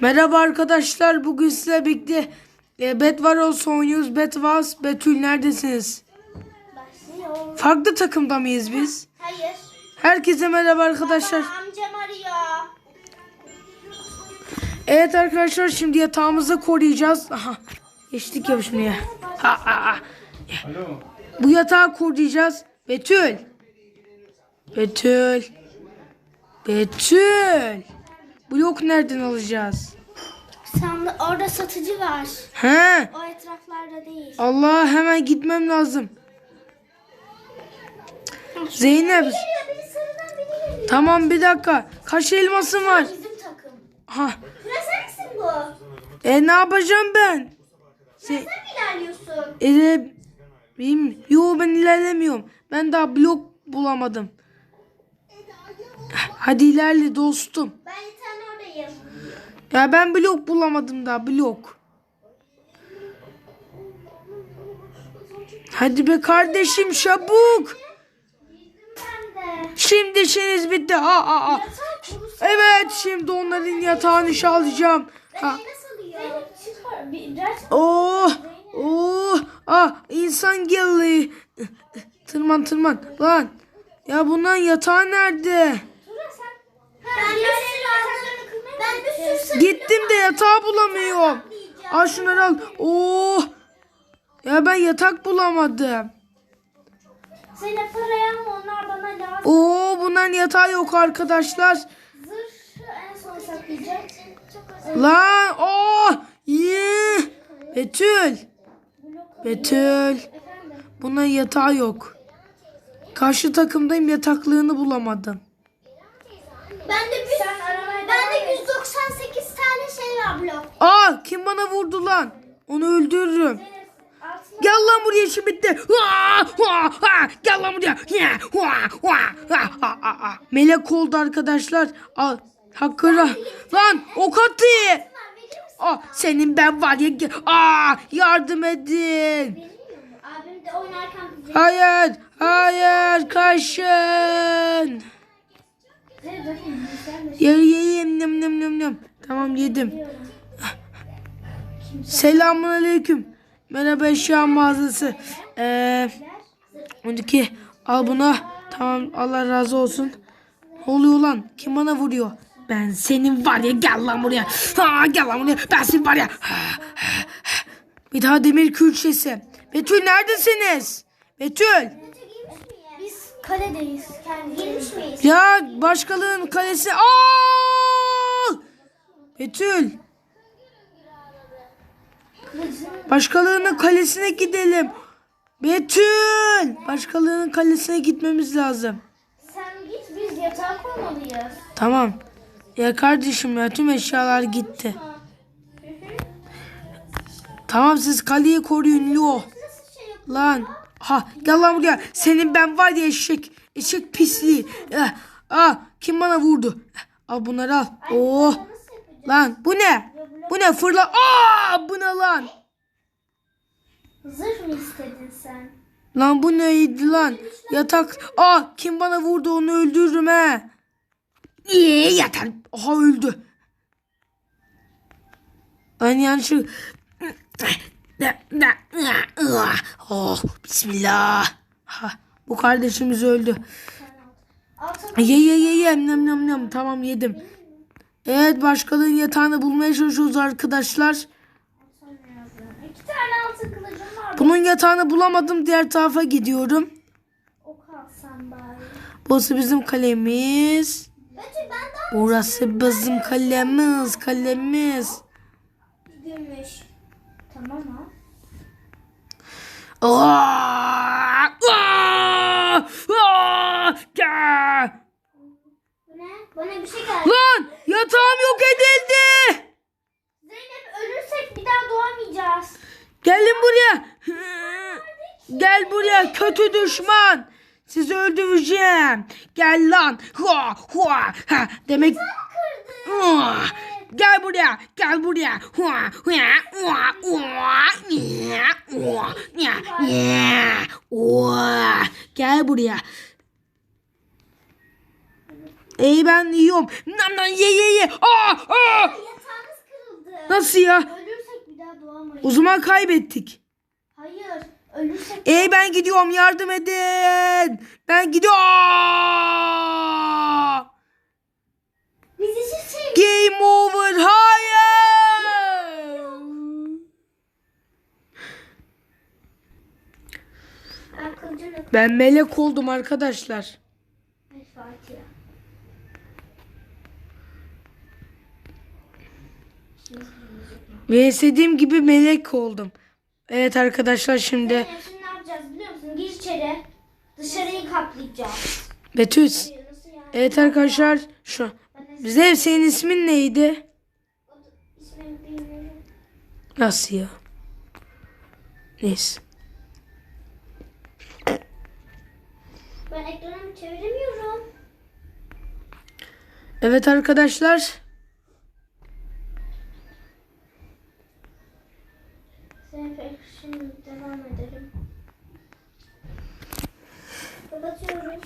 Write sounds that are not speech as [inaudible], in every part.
Merhaba arkadaşlar. Bugün size birlikte e, Bedwaros oynuyoruz. Bedwars, Betül neredesiniz? Başlıyor. Farklı takımda mıyız biz? Hayır. Herkese merhaba arkadaşlar. Baba, amcam arıyor. Evet arkadaşlar şimdi yatağımızı koruyacağız. Aha. Geçtik ya şimdi ya. Ha, ha, ha. Alo. Bu yatağı koruyacağız. Betül. Betül. Betül. Blok nereden alacağız? Sandı orada satıcı var. He. O etraflarda değil. Allah hemen gitmem lazım. Zeynep. Biri sarıdan biri geliyor. Tamam bir dakika. Kaç elmasın var? Bizim takım. Ha. Misin bu? E ne yapacağım ben? Se Sen mi ilerliyorsun? e, benim, yo ben ilerlemiyorum. Ben daha blok bulamadım. Hadi ilerle dostum. Ben. Ya ben blok bulamadım daha blok. Hadi be kardeşim çabuk. Şimdi işiniz bitti. Ha. Yatak kurusu. Evet şimdi onların yatağını çalacağım. Ha. Oh, oh, ah insan geldi. Tırman tırman lan. Ya bundan yatağı nerede? Ben bir sürü yataklarını Ben bir sürü sarı Gittim de yatağı bulamıyorum. Al şunları al. Oh. Ya ben yatak bulamadım. Zeynep parayı alma onlar bana lazım. Oo bunların yatağı yok arkadaşlar. En son. Lan oh. Yeah. Betül. Betül. Bunların yatağı yok. Karşı takımdayım yataklığını bulamadım. Ben de bir, 198 şey blok. Aa kim bana vurdu lan? Onu öldürürüm. Gel lan buraya işi bitti. Gel lan buraya. Melek oldu arkadaşlar. Al. Hakkıra. Lan ok attı. Aa, senin ben var ya. Aa, yardım edin. Hayır. Hayır. Kaçın. Zeynep bakayım bilgisayar da Ye, yiyeyim. Nem, nem, nem, nem. Tamam yedim. Selamun aleyküm. Merhaba eşya mağazası. Eee... Öndeki al bunu. Tamam Allah razı olsun. Ne oluyor lan? Kim bana vuruyor? Ben senin var ya gel lan buraya. Ha, gel lan buraya. Ben senin var ya. Bir daha demir külçesi. Betül neredesiniz? Betül. Biz kaledeyiz. Girmiş miyiz? Ya başkalığın kalesi. Aa! Betül. Başkalığının kalesine gidelim. Betül. Başkalığının kalesine gitmemiz lazım. Sen git biz yatağa koymalıyız. Tamam. Ya kardeşim ya tüm eşyalar gitti. Tamam siz kaleyi koruyun Lo. Lan. Ha gel lan buraya. Senin ben var ya eşek. Eşek pisliği. Eh, ah, kim bana vurdu? Eh, Al bunları al. Oh. Lan bu ne? Bu ne fırla? Aa bu ne lan? Zırh mı istedin sen? Lan bu neydi lan? Yatak. Aa kim bana vurdu onu öldürürüm he. İyi yatar. Aha öldü. Ben yanlış. Oh bismillah. Ha, bu kardeşimiz öldü. Ye ye ye ye nem nem nem tamam yedim. Evet başkalığın yatağını bulmaya çalışıyoruz arkadaşlar. İki tane altın kılıcım var. Bunun yatağını bulamadım diğer tarafa gidiyorum. Ok alsam bari. Burası bizim kalemiz. Burası bizim kalemiz kalemiz. gümüş. Tamam ha. Aa! Aa! Aa! Bu ne? Bana bir şey geldi. Lan yatağım yok edildi. Zeynep ölürsek bir daha doğamayacağız. Gelin buraya. Gel buraya kötü düşman. Sizi öldüreceğim. Gel lan. Hua, hua. Ha, demek. Hua. Gel buraya. Gel buraya. Hua, hua, hua, hua. Hua, ya, ya. Hua. Gel buraya. Ey ben yiyorum. Nam nam ye ye ye. Aa, aa. Yatağını Nasıl ya? Ölürsek bir daha doğamayız. O zaman kaybettik. Ölürsek Ey ben gidiyorum yardım edin. Ben gidiyorum. Game over. Hayır. Ben melek oldum arkadaşlar. Ve istediğim gibi melek oldum. Evet arkadaşlar şimdi Zeynep şimdi ne yapacağız biliyor musun? Gir içeri. Dışarıyı kaplayacağız. Yani? Evet arkadaşlar şu. Zev senin ismin neydi? Nasıl ya? Neyse. Ben ekranımı çeviremiyorum. Evet arkadaşlar. Zeynep şimdi devam edelim. Kapatıyoruz.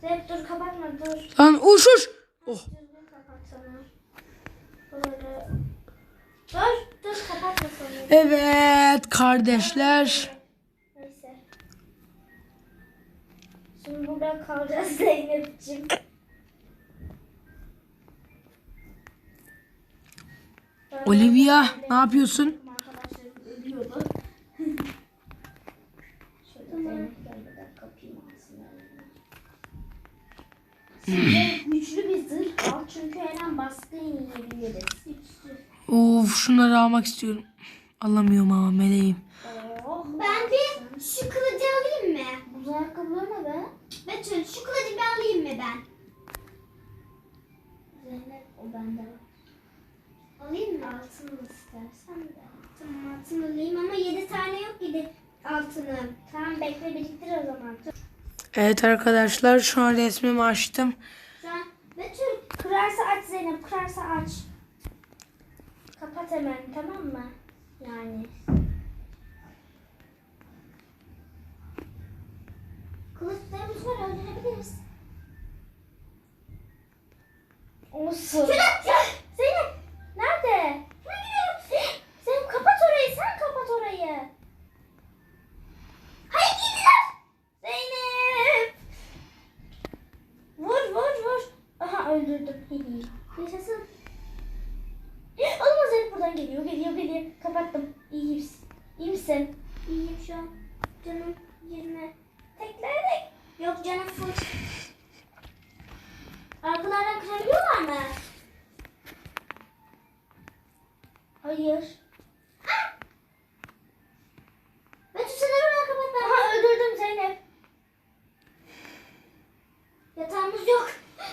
Zeynep dur kapatma dur. Lan uş uş. Oh. Düzgün kapatsana. Böyle. Dur dur kapatma sonra. Evet kardeşler. Neyse. Şimdi burada kalacağız [laughs] Zeynep'ciğim. Olivia ne yapıyorsun? Ölüyordu. [laughs] Şöyle Zeynep gelmeden kapayım aslında. Size güçlü bir zırh al çünkü her an baskın yiyebiliriz. Of şunları almak istiyorum. Alamıyorum ama meleğim. Oh, ben bir şu kılıcı alayım mı? Bu ayakkabılar ne be? Betül şu kılıcı bir alayım mı ben? Zeynep o bende. Alayım mı? Altın istersen de. Tamam altın alayım ama 7 tane yok ki altınım. Tamam bekle biriktir o zaman. Evet arkadaşlar şu an resmimi açtım. An Betül kırarsa aç Zeynep kırarsa aç. Kapat hemen tamam mı? Yani. Kılıçlarımız var öldürebiliriz. Olsun. Zeynep nerede? Şuna gidiyorum. Zeynep kapat orayı sen kapat orayı. Hayır gidiler. Zeynep. Vur vur vur. Aha öldürdüm. Yaşasın. Olamaz Zeynep buradan geliyor geliyor geliyor. Kapattım. İyi misin? İyi misin? İyiyim şu an. Canım 20. Teklerek. Yok canım full. Arkalardan kırabiliyorlar mı? Hayır. Betül sen oradan kapat ben. Aha öldürdüm Zeynep. Yatağımız yok.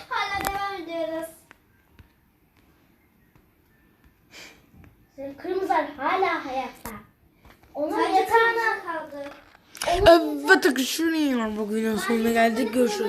Hala devam ediyoruz. Zeynep kırmızılar hala hayatta. Evet arkadaşlar bugünün sonuna geldik. Görüşürüz.